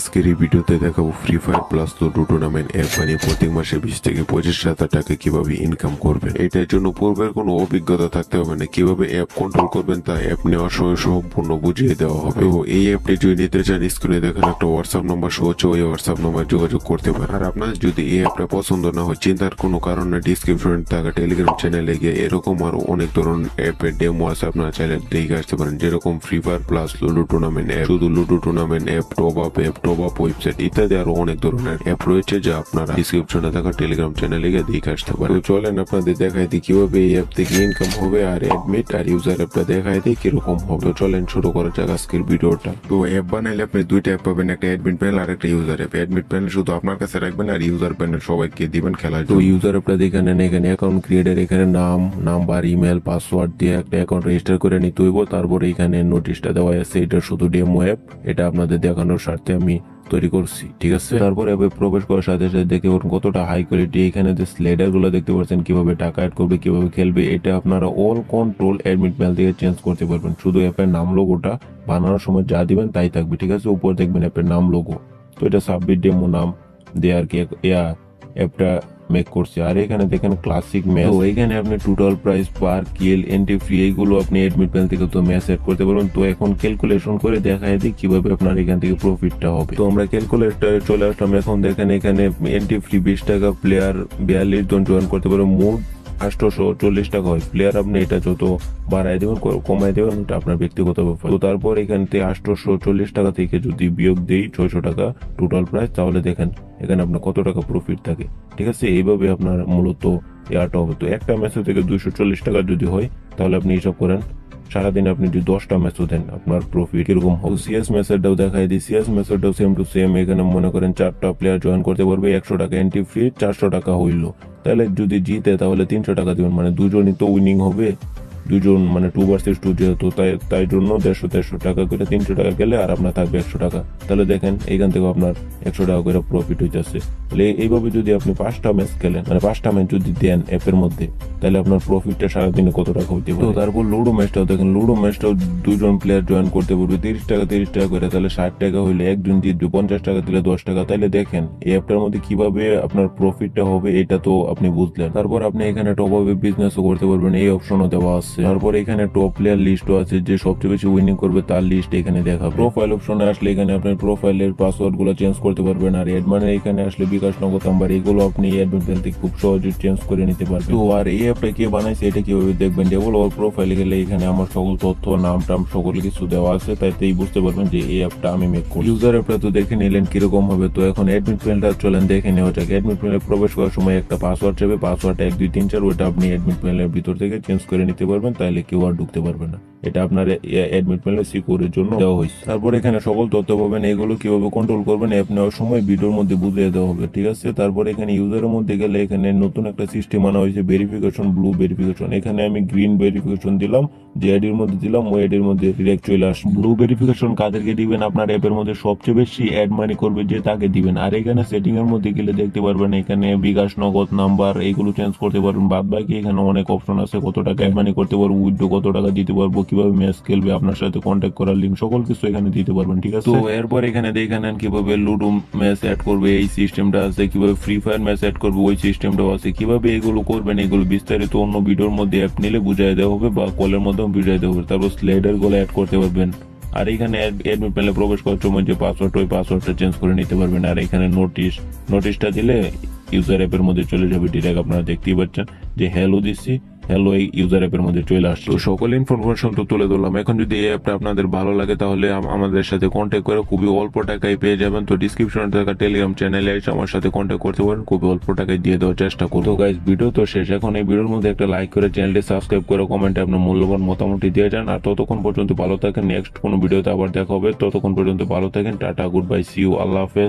আজকের এই ভিডিওতে দেখাবো Free Fire plus ludo tournament app বানিয়ে প্রত্যেক মাসে বিশ থেকে পঁচিশ হাজার টাকা কীভাবে ইনকাম করবেন? এটার জন্য পূর্বের কোনো অভিজ্ঞতা থাকতে হবে না। কীভাবে অ্যাপ কন্ট্রোল করবেন তা অ্যাপ নেওয়ার সময় সম্পূর্ণ বুঝিয়ে দেওয়া হবে। এবং এই অ্যাপটি যদি নিতে চান স্ক্রিনে দেখেন একটা হোয়াটসঅ্যাপ নাম্বার সহ হচ্ছে ওই হোয়াটসঅ্যাপ নাম্বার যোগাযোগ করতে পারেন। আর আপনার যদি এই অ্যাপটা পছন্দ না হয়, চিন্তার কোনো কারণ ডিসক্রিপশনে থাকা টেলিগ্রাম চ্যানেলে গিয়ে এরকম আরও অনেক ধরনের অ্যাপের ডেমো আছে, আপনারা চাইলে দেখে আসতে পারেন। যেরকম Free Fire plus ludo tournament app শুধু ludo tournament app top up app top website ইত্যাদি আরও অনেক ধরনের অ্যাপ রয়েছে যা আপনারা ডিসক্রিপশনে থাকা টেলিগ্রাম চ্যানেলে গিয়ে দেখে আসতে পারেন। তো চলেন আপনাদের দেখাই দিই কীভাবে এই অ্যাপ থেকে ইনকাম হবে আর অ্যাডমিট আর ইউজার অ্যাপটা দেখাই দিই কীরকম হবে। তো চলেন শুরু করা যাক আজকের ভিডিওটা। তো অ্যাপ বানাইলে আপনি দুইটা অ্যাপ পাবেন একটা অ্যাডমিট প্যানেল আর একটা ইউজার অ্যাপ অ্যাডমিট প্যানেল শুধু আপনার কাছে রাখবেন আর ইউজার প্যানেল সবাইকে দিবেন খেলার তো ইউজার অ্যাপটা দেখে নেন এখানে অ্যাকাউন্ট ক্রিয়েটার এখানে নাম নাম্বার ইমেল পাসওয়ার্ড দিয়ে একটা অ্যাকাউন্ট রেজিস্টার করে নিতে হইব। তারপরে এখানে নোটিশটা দেওয়া আছে এটা শুধু ডেমো অ্যাপ এটা আপনাদের দেখানোর স্বার্থে আমি তৈরি করছি ঠিক আছে? তারপরে অ্যাপে প্রবেশ করার সাথে সাথে দেখতে পারবেন কতটা হাই কোয়ালিটি এখানে যে স্লেডারগুলো দেখতে পাচ্ছেন কীভাবে টাকা অ্যাড করবে কীভাবে খেলবে এটা আপনারা অল কন্ট্রোল অ্যাডমিট মেল থেকে চেঞ্জ করতে পারবেন। শুধু অ্যাপের নাম লোগোটা বানানোর সময় যা দিবেন তাই থাকবে ঠিক আছে? উপর দেখবেন অ্যাপের নাম লোগো তো এটা সাবমিট ডেমো নাম দিয়ে আর কি ইয়া অ্যাপটা মেক করছে। আর এখানে দেখেন ক্লাসিক ম্যাচ তো এখানে আপনি total price per kill entry free এইগুলো আপনি এডমিট প্যান থেকে তো ম্যাচ সেট করতে পারবেন। তো এখন ক্যালকুলেশন করে দেখায় দিই কীভাবে আপনার এখান থেকে প্রফিটটা হবে। তো আমরা ক্যালকুলেটরে চলে আসলাম। এখন দেখেন এখানে এন্ট্রি ফ্রি বিশ টাকা প্লেয়ার বিয়াল্লিশ জন জয়েন করতে পারবেন মোট আটশোশো চল্লিশ টাকা হয়। প্লেয়ার আপনি এটা যত বাড়াই দেবেন কমাই দেবেন ওটা আপনার ব্যক্তিগত ব্যাপার। তো তারপর এখান থেকে আটশোশো চল্লিশ টাকা থেকে যদি বিয়োগ দেই ছয়শো টাকা টোটাল প্রাইস তাহলে দেখেন, এখানে আপনার কত টাকা প্রফিট থাকে। ঠিক আছে? এইভাবে আপনার মূলত এয়ারটা হবে। তো একটা ম্যাচে থেকে দুইশো চল্লিশ টাকা যদি হয়, তাহলে আপনি হিসাব করেন, সারাদিন আপনি যদি দশটা ম্যাচও দেন, আপনার প্রফিট এরকম হবে? সিএস ম্যাচেরটাও দেখাই দিই। সিএস ম্যাচেরটাও সেম টু সেম এখানে মনে করেন চারটা প্লেয়ার জয়েন করতে পারবে, একশো টাকা এন্ট্রি ফি চারশো টাকা হইল। তাহলে যদি জিতে তাহলে তিনশো টাকা দিবেন মানে দুজনই তো উইনিং হবে। দুজন মানে টু ভার্সেস টু যেহেতু, তাই তাই জন্য দেড়শো দেড়শো টাকা করে তিনশো টাকা গেলে আর আপনার থাকবে একশো টাকা। তাহলে দেখেন, এইখান থেকে আপনার একশো টাকা করে প্রফিট হইতেছে তাহলে এইভাবে যদি আপনি পাঁচটা ম্যাচ খেলেন মানে পাঁচটা ম্যাচ যদি দেন অ্যাপের মধ্যে, তাহলে আপনার প্রফিটটা সারাদিনে কত টাকা হইতে পারে? তারপর লুডো ম্যাচটাও দেখেন, লুডো ম্যাচটাও দুজন প্লেয়ার জয়েন করতে পারবে, তিরিশ টাকা তিরিশ টাকা করে, তাহলে ষাট টাকা হইলে একজন জিতবে, পঞ্চাশ টাকা দিলে দশ টাকা। তাহলে দেখেন, এই অ্যাপটার মধ্যে কীভাবে আপনার প্রফিটটা হবে, এটা তো আপনি বুঝলেন। তারপর আপনি এখানে টপ আপে বিজনেসও করতে পারবেন, এই অপশনও দেওয়া আছে। তারপর এখানে টপ প্লেয়ার লিস্টও আছে, যে সবচেয়ে বেশি উইনিং করবে তার লিস্ট এখানে দেখা। প্রোফাইল অপশনে আসলে এখানে আপনার প্রোফাইলের পাসওয়ার্ডগুলো চেঞ্জ করতে পারবেন আর অ্যাডমানের এখানে আসলে বিকাশ নগদ নাম্বার এগুলো আপনি অ্যাডমিট থেকে খুব সহজে চেঞ্জ করে নিতে পারবেন। তো আর এই অ্যাপটা কে বানাইছে এটা কীভাবে দেখবেন? ডেভেলপার প্রোফাইলে গেলে এখানে আমার সকল তথ্য, নাম টাম সকল কিছু দেওয়া আছে তাইতেই বুঝতে পারবেন যে এই অ্যাপটা আমি মেক করি ইউজার অ্যাপটা তো দেখে নিলেন কীরকম হবে। তো এখন অ্যাডমিট প্যানেলটা চলেন, দেখে নেওয়া যাক। অ্যাডমিট প্যানেলে প্রবেশ করার সময় একটা পাসওয়ার্ড চাইবে। পাসওয়ার্ড এক, দুই, তিন, চার ওটা আপনি অ্যাডমিট প্যানেলের ভিতর থেকে চেঞ্জ করে নিতে পারবেন। তাহলে কেউ আর ঢুকতে পারবে না। এটা আপনার অ্যাডমিট প্যানেলে সিকিউরের জন্য দেওয়া হয়েছে। তারপর এখানে সকল তথ্য পাবেন, এগুলো কীভাবে কন্ট্রোল করবেন অ্যাপ নেওয়ার সময় ভিডিওর মধ্যে বুঝিয়ে দেওয়া হবে, ঠিক আছে? তারপর এখানে ইউজারের মধ্যে গেলে এখানে নতুন একটা সিস্টেম আনা হয়েছে ভেরিফিকেশন ব্লু ভেরিফিকেশন এখানে আমি গ্রিন ভেরিফিকেশন দিলাম, যে আইডির মধ্যে দিলাম, ওই আইডির মধ্যে ডিরেক্ট চলে আসবে। ব্লু ভেরিফিকেশন কাদেরকে দিবেন? আপনার অ্যাপের মধ্যে সবচেয়ে বেশি অ্যাড মানি করবে যে তাকে দিবেন। আর এখানে সেটিং এর মধ্যে গেলে দেখতে পারবেন, এখানে বিকাশ, নগদ নাম্বার এগুলো চেঞ্জ করতে পারবেন। বাদ বাকি এখানে অনেক অপশন আছে, কত টাকা অ্যাড মানি করতে পারব উইথড্রো কত টাকা দিতে পারব, কীভাবে ম্যাচ খেলবে, আপনার সাথে কন্ট্যাক্ট করার লিঙ্ক সকল কিছু এখানে দিতে পারবেন, ঠিক আছে? তো এরপর এখানে দেখে নেন কীভাবে লুডো ম্যাচ অ্যাড করবে, এই সিস্টেমটা আছে, কীভাবে ফ্রি ফায়ার ম্যাচ অ্যাড করবে, ওই সিস্টেমটাও আছে। কীভাবে এগুলো করবেন, এগুলো বিস্তারিত অন্য ভিডিওর মধ্যে অ্যাপ নিলে বুঝাই দেওয়া হবে বা কলের মাধ্যমে বুঝাই দেওয়া হবে। তারপর স্লাইডারগুলো অ্যাড করতে পারবেন। আর এখানে অ্যাডমিট প্যানেলে প্রবেশ করার সময় যে পাসওয়ার্ড ওই পাসওয়ার্ডটা চেঞ্জ করে নিতে পারবেন। আর এখানে নোটিশ নোটিশটা দিলে ইউজার অ্যাপের মধ্যে চলে যাবে ডিরেক্ট আপনারা দেখতেই পাচ্ছেন যে হ্যালো দিচ্ছি। হ্যালো এই ইউজার অ্যাপের মধ্যে চলে আসছে। তো সকল ইনফরমেশন তো তুলে ধরলাম। এখন যদি এই অ্যাপটা আপনাদের ভালো লাগে তাহলে আমাদের সাথে কন্ট্যাক্ট করে খুবই অল্প টাকায় পেয়ে যাবেন। তো ডিসক্রিপশনে থাকা টেলিগ্রাম চ্যানেলে এসে আমার সাথে কন্ট্যাক্ট করতে পারেন। খুবই অল্প টাকায় দিয়ে দেওয়ার চেষ্টা করব। তো গাইজ ভিডিও তো শেষ। এখন এই ভিডিওর মধ্যে একটা লাইক করে চ্যানেলটি সাবস্ক্রাইব করে কমেন্টে আপনার মূল্যবান মতামতটি দিয়ে যান। আর ততক্ষণ পর্যন্ত ভালো থাকেন। নেক্সট কোনো ভিডিওতে আবার দেখা হবে। ততক্ষণ পর্যন্ত ভালো থাকেন। Tata good bye see you আল্লাহ হাফেজ।